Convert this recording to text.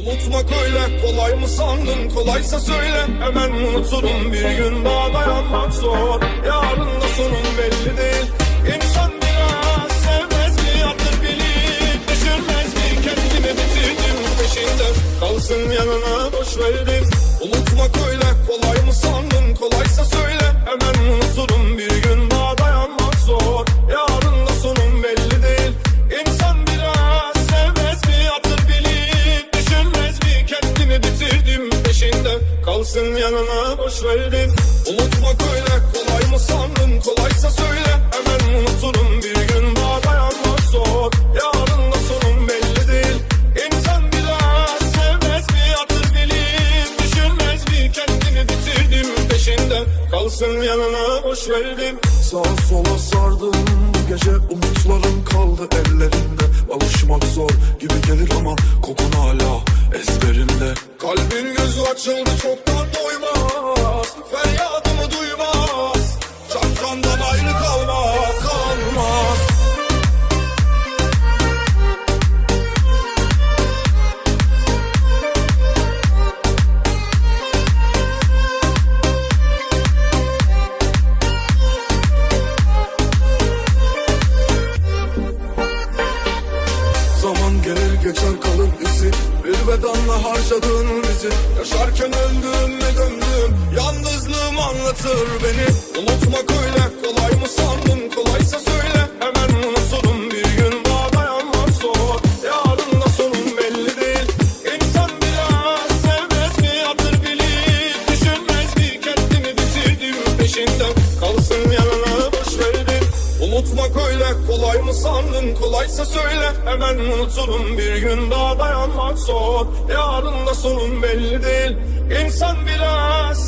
Unutmak öyle kolay mı sandın? Kolaysa söyle. Hemen unuturum bir gün daha dayanmak zor. Yarın da sonun belli değil. İnsan biraz sevmez mi yatır bilip Düşürmez mi kendimi bitirdim peşinde. Kalsın yanına boş verdim. Unutmak öyle kolay mı sandın Kalsın yanına boş verdim Unutmak öyle kolay mı sandın? Kolaysa söyle. Hemen unuturum bir gün daha dayanmak zor. Yarın da sonun belli değil. İnsan biraz sevmez mi? Yatır bilip Düşünmez mi? Kendimi bitirdim peşinde. Kalsın yanına boş verdim Sağa sola sardım bu gece umutlarım kaldı ellerinde. Alışmak zor gibi gelir ama kokun hala ezberimde. Kalbin gözü açıldı doymaz Feryadımı duymaz Çantandan ayrı kalmaz Kalmaz. Zaman gelir geçer kalır izi. Bir vedanla harcadığın bizi. Yaşarken anlatır beni. Unutmak öyle kolay mı sandın? Kolaysa söyle. Hemen unuturum Bir gün. Daha dayanmak zor Yarın da sonun belli değil. İnsan biraz sevmez mi? Yatır bilip düşünmez mi? Kendimi bitirdim peşinden. Kalsın yanına boş verdim Unutmak öyle kolay mı sandın? Kolaysa söyle. Hemen unuturum Bir gün. Daha dayanmak zor Yarın da sonun belli değil. İnsan biraz